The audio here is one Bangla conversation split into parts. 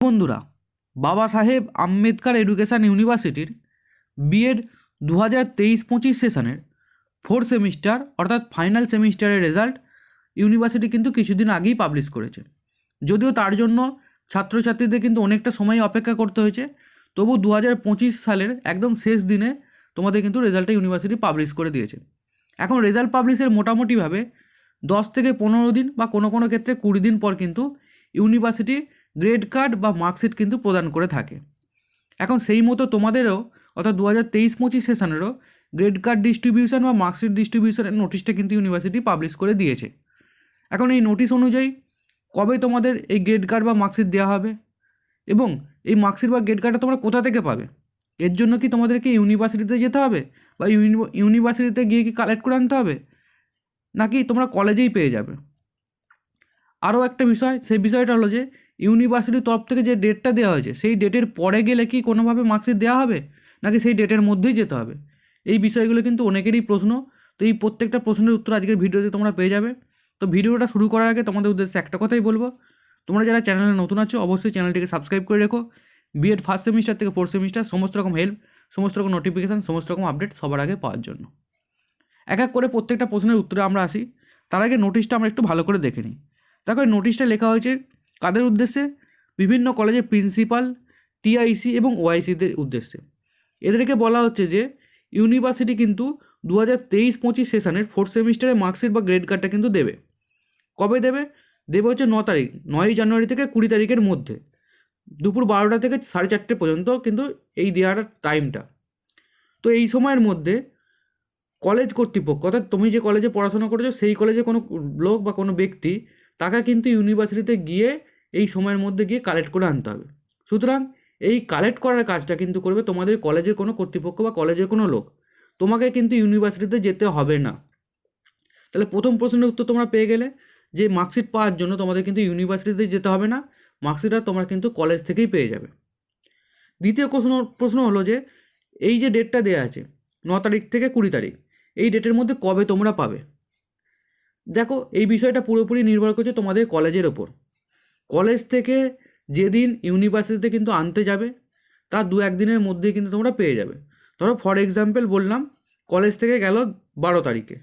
বন্ধুরা, বাবা সাহেব আম্বেদকার এডুকেশান ইউনিভার্সিটির বিএড দু হাজার তেইশ পঁচিশ সেশনের ফোর সেমিস্টার অর্থাৎ ফাইনাল সেমিস্টারের রেজাল্ট ইউনিভার্সিটি কিন্তু কিছুদিন আগেই পাবলিশ করেছে। যদিও তার জন্য ছাত্রছাত্রীদের কিন্তু অনেকটা সময় অপেক্ষা করতে হয়েছে, তবু দু হাজার পঁচিশ সালের একদম শেষ দিনে তোমাদের কিন্তু রেজাল্টটা ইউনিভার্সিটি পাবলিশ করে দিয়েছে। এখন রেজাল্ট পাবলিশের মোটামুটিভাবে দশ থেকে পনেরো দিন বা কোনো কোনো ক্ষেত্রে কুড়ি দিন পর কিন্তু ইউনিভার্সিটি গ্রেড কার্ড বা মার্কশিট কিন্তু প্রদান করে থাকে। এখন সেই মতো তোমাদেরও, অর্থাৎ দু হাজার তেইশ পঁচিশ সেশনেরও গ্রেড কার্ড ডিস্ট্রিবিউশন বা মার্কশিট ডিস্ট্রিবিউশনের নোটিশটা কিন্তু ইউনিভার্সিটি পাবলিশ করে দিয়েছে। এখন এই নোটিশ অনুযায়ী কবে তোমাদের এই গ্রেড কার্ড বা মার্কশিট দেওয়া হবে? এবং এই মার্কশিট বা গ্রেড কার্ডটা তোমরা কোথা থেকে পাবে? এর জন্য কি তোমাদেরকে ইউনিভার্সিটিতে যেতে হবে? বা ইউনিভার্সিটিতে গিয়ে কি কালেক্ট করে আনতে হবে? নাকি তোমরা কলেজেই পেয়ে যাবে? আরও একটা বিষয়, সেই বিষয়টা হলো যে ইউনিভার্সিটির তরফ থেকে যে ডেটটা দেওয়া হয়েছে, সেই ডেটের পরে গেলে কি কোনোভাবে মার্কশিট দেওয়া হবে? নাকি সেই ডেটের মধ্যেই যেতে হবে? এই বিষয়গুলো কিন্তু অনেকেরই প্রশ্ন। তো এই প্রত্যেকটা প্রশ্নের উত্তর আজকের ভিডিওতে তোমরা পেয়ে যাবে। তো ভিডিওটা শুরু করার আগে তোমাদের উদ্দেশ্যে একটা কথাই বলব। তোমরা যারা চ্যানেলে নতুন আছো, অবশ্যই চ্যানেলটিকে সাবস্ক্রাইব করে রেখো। বিএড ফার্স্ট সেমিস্টার থেকে ফোর্থ সেমিস্টার সমস্ত রকম হেল্প সমস্ত রকম নোটিফিকেশান সমস্ত রকম আপডেট সবার আগে পাওয়ার জন্য। এক এক করে প্রত্যেকটা প্রশ্নের উত্তরে আমরা আসি। তার আগে নোটিশটা আমরা একটু ভালো করে দেখে নিই। এই নোটিশটা লেখা হয়েছে কাদের উদ্দেশ্যে? বিভিন্ন কলেজের প্রিন্সিপাল টিআইসি এবং ওআইসিদের উদ্দেশ্যে। এদেরকে বলা হচ্ছে যে ইউনিভার্সিটি কিন্তু দু হাজার তেইশ পঁচিশ সেশনের ফোর্থ সেমিস্টারের মার্কশিট বা গ্রেড কার্ডটা কিন্তু দেবে। কবে দেবে? দেবে হচ্ছে ন তারিখ, নয়ই জানুয়ারি থেকে কুড়ি তারিখের মধ্যে। দুপুর বারোটা থেকে সাড়ে চারটে পর্যন্ত কিন্তু এই দেওয়ার টাইমটা তো এই সময়ের মধ্যে কলেজ কর্তৃপক্ষ, অর্থাৎ তুমি যে কলেজে পড়াশোনা করেছ, সেই কলেজে কোনো লোক বা কোনো ব্যক্তি তাকে কিন্তু ইউনিভার্সিটিতে গিয়ে এই সময়ের মধ্যে গিয়ে কালেক্ট করে আনতে হবে। সুতরাং এই কালেক্ট করার কাজটা কিন্তু করবে তোমাদের কলেজের কোনো কর্তৃপক্ষ বা কলেজের কোনো লোক। তোমাকে কিন্তু ইউনিভার্সিটিতে যেতে হবে না। তাহলে প্রথম প্রশ্নের উত্তর তোমরা পেয়ে গেলে যে মার্কশিট পাওয়ার জন্য তোমাদের কিন্তু ইউনিভার্সিটিতে যেতে হবে না। মার্কশিটটা তোমরা কিন্তু কলেজ থেকেই পেয়ে যাবে। দ্বিতীয় প্রশ্ন প্রশ্ন হলো যে এই যে ডেটটা দেওয়া আছে, ন তারিখ থেকে কুড়ি তারিখ, এই ডেটের মধ্যে কবে তোমরা পাবে? দেখো, এই বিষয়টা পুরোপুরি নির্ভর করছে তোমাদের কলেজের ওপর। কলেজ থেকে যেদিন ইউনিভার্সিটিতে কিন্তু আনতে যাবে, তার দু একদিনের মধ্যেই কিন্তু তোমরা পেয়ে যাবে। ধরো ফর এক্সাম্পল বললাম, কলেজ থেকে গেল বারো তারিখে।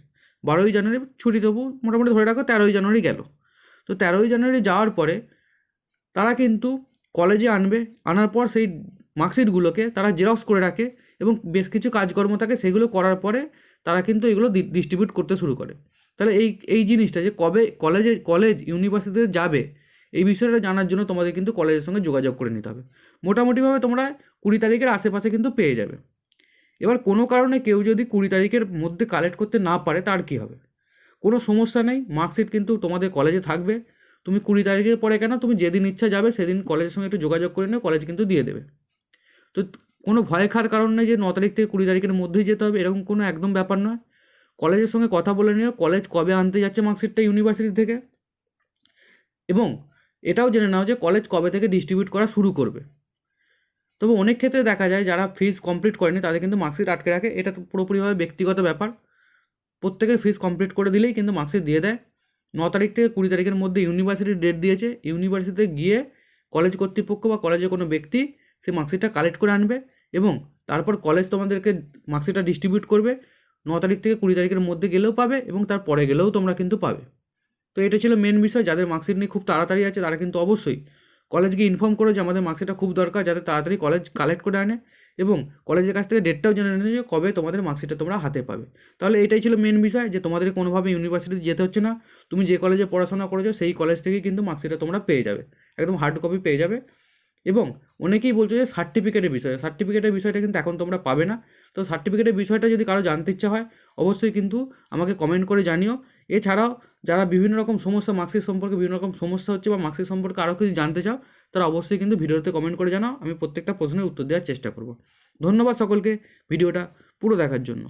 বারোই জানুয়ারি ছুটি দেবো, মোটামুটি ধরে রাখো তেরোই জানুয়ারি গেল। তো তেরোই জানুয়ারি যাওয়ার পরে তারা কিন্তু কলেজে আনবে, আনার পর সেই মার্কশিটগুলোকে তারা জেরক্স করে রাখে এবং বেশ কিছু কাজকর্ম থাকে, সেগুলো করার পরে তারা কিন্তু এগুলো ডিস্ট্রিবিউট করতে শুরু করে। তাহলে এই এই জিনিসটা যে কবে কলেজে, কলেজ ইউনিভার্সিটিতে যাবে এই বিষয়টা জানার জন্য তোমাদের কিন্তু কলেজের সঙ্গে যোগাযোগ করে নিতে হবে। মোটামুটিভাবে তোমরা কুড়ি তারিখের আশেপাশে কিন্তু পেয়ে যাবে। এবার কোনো কারণে কেউ যদি কুড়ি তারিখের মধ্যে কালেক্ট করতে না পারে, তার কী হবে? কোনো সমস্যা নেই মার্কশিট কিন্তু তোমাদের কলেজে থাকবে। তুমি কুড়ি তারিখের পরে কেন? তুমি যেদিন ইচ্ছা যাবে, সেদিন কলেজের সঙ্গে একটু যোগাযোগ করে নিও কলেজ কিন্তু দিয়ে দেবে। তো কোনো ভয় খাওয়ার কারণ নেই যে ন তারিখ থেকে কুড়ি তারিখের মধ্যেই যেতে হবে, এরকম কোনো একদম ব্যাপার নয়। কলেজের সঙ্গে কথা বলে নিও কলেজ কবে আনতে যাচ্ছে মার্কশিটটা ইউনিভার্সিটি থেকে। এবং এটাও জেনে নাও যে কলেজ কবে থেকে ডিস্ট্রিবিউট করা শুরু করবে। তবে অনেক ক্ষেত্রে দেখা যায়, যারা ফিজ কমপ্লিট করেনি, তাদের কিন্তু মার্কশিট আটকে রাখে। এটা তো পুরোপুরিভাবে ব্যক্তিগত ব্যাপার। প্রত্যেকের ফিজ কমপ্লিট করে দিলেই কিন্তু মার্কশিট দিয়ে দেয়। ন তারিখ থেকে কুড়ি তারিখের মধ্যে ইউনিভার্সিটির ডেট দিয়েছে। ইউনিভার্সিটিতে গিয়ে কলেজ কর্তৃপক্ষ বা কলেজের কোনো ব্যক্তি সেই মার্কশিটটা কালেক্ট করে আনবে এবং তারপর কলেজ তোমাদেরকে মার্কশিটটা ডিস্ট্রিবিউট করবে। ন তারিখ থেকে কুড়ি তারিখের মধ্যে গেলেও পাবে এবং তার পরে গেলেও তোমরা কিন্তু পাবে। তো এটা ছিল মেন বিষয়, যাদের মার্কশিট নিয়ে খুব তাড়াতাড়ি আছে তারা কিন্তু অবশ্যই কলেজকে ইনফর্ম করো যে আমাদের মার্কশিটটা খুব দরকার, যাতে তাড়াতাড়ি কলেজ কালেক্ট করে আনে এবং কলেজের কাছ থেকে ডেটটাও জেনে নেবে যে কবে তোমাদের মার্কশিটটা তোমরা হাতে পাবে। তাহলে এটাই ছিল মেন বিষয় যে তোমাদের কোনোভাবে ইউনিভার্সিটিতে যেতে হচ্ছে না। তুমি যে কলেজে পড়াশোনা করেছ সেই কলেজ থেকেই কিন্তু মার্কশিটটা তোমরা পেয়ে যাবে, একদম হার্ড কপি পেয়ে যাবে। এবং অনেকেই বলছো যে সার্টিফিকেটের বিষয়ে সার্টিফিকেটের বিষয়টা কিন্তু এখন তোমরা পাবে না। তো সার্টিফিকেটের বিষয়টা যদি কারও জানতে ইচ্ছা হয়, অবশ্যই কিন্তু আমাকে কমেন্ট করে জানিও। এছাড়াও যারা বিভিন্ন রকম সমস্যা, মার্কশিট সম্পর্কে বিভিন্ন রকম সমস্যা হচ্ছে বা মার্কশিট সম্পর্কে আরও কিছু জানতে চাও, তারা অবশ্যই কিন্তু ভিডিওতে কমেন্ট করে জানাও, আমি প্রত্যেকটা প্রশ্নের উত্তর দেওয়ার চেষ্টা করব। ধন্যবাদ সকলকে ভিডিওটা পুরো দেখার জন্য।